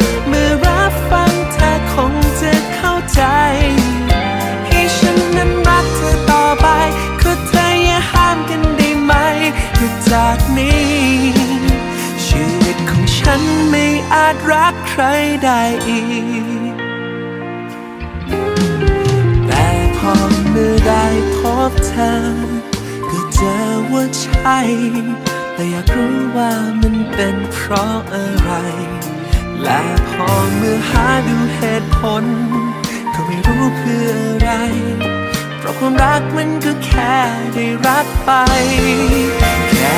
ื่อ นี้ ชีวิตของฉันไม่อาจรักใครได้อีก แต่พอเมื่อได้พบเธอ ก็เจอว่าใช่ แต่อยากรู้ว่ามันเป็นเพราะอะไร และพอเมื่อหาดูเหตุผล ก็ไม่รู้เพื่ออะไรเพราะความรักมันก็แค่ได้รักไป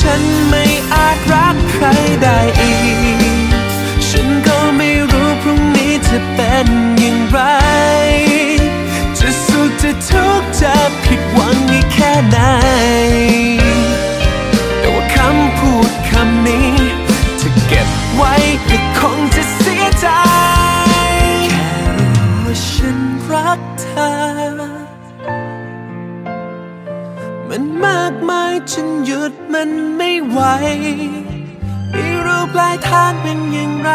ฉันไม่อาจรักใครได้อีก ฉันก็ไม่รู้พรุ่งนี้จะเป็นอย่างไร จะสุขจะทุกข์จะผิดหวังอีกแค่ไหน มันมากมายจนหยุดมันไม่ไหว ไม่รู้ปลายทางเป็นอย่างไร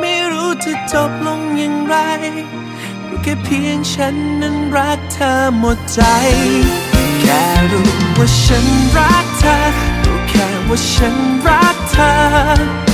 ไม่รู้จะจบลงอย่างไรรู้แค่เพียงฉันนั้นรักเธอหมดใจ แค่รู้ว่าฉันรักเธอรู้แค่ว่าฉันรักเธอ